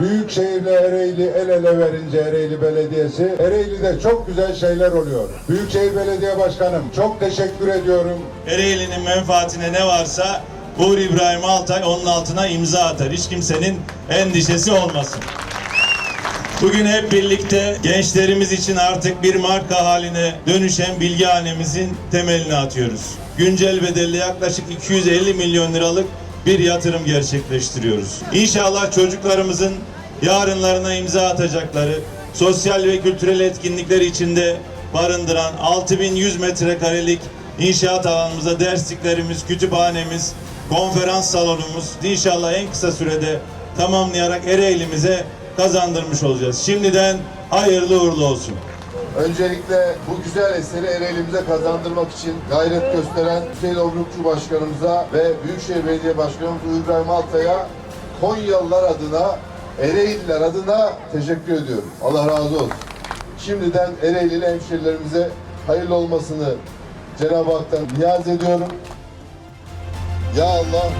Büyükşehir'le Ereğli el ele verince Ereğli Belediyesi, Ereğli'de çok güzel şeyler oluyor. Büyükşehir Belediye Başkanım çok teşekkür ediyorum. Ereğli'nin menfaatine ne varsa Uğur İbrahim Altay onun altına imza atar. Hiç kimsenin endişesi olmasın. Bugün hep birlikte gençlerimiz için artık bir marka haline dönüşen bilgihanemizin temelini atıyoruz. Güncel bedelli yaklaşık 250 milyon liralık bir yatırım gerçekleştiriyoruz. İnşallah çocuklarımızın yarınlarına imza atacakları sosyal ve kültürel etkinlikler içinde barındıran 6100 metrekarelik inşaat alanımıza dersliklerimiz, kütüphanemiz, konferans salonumuz inşallah en kısa sürede tamamlayarak Ereğli'mize kazandırmış olacağız. Şimdiden hayırlı uğurlu olsun. Öncelikle bu güzel eseri Ereğli'mize kazandırmak için gayret gösteren Hüseyin Obrukçu Başkanımıza ve Büyükşehir Belediye Başkanımız İbrahim Altay'a Konyalılar adına, Ereğliler adına teşekkür ediyorum. Allah razı olsun. Şimdiden Ereğlili hemşerilerimize hayırlı olmasını Cenab-ı Hak'tan niyaz ediyorum. Ya Allah,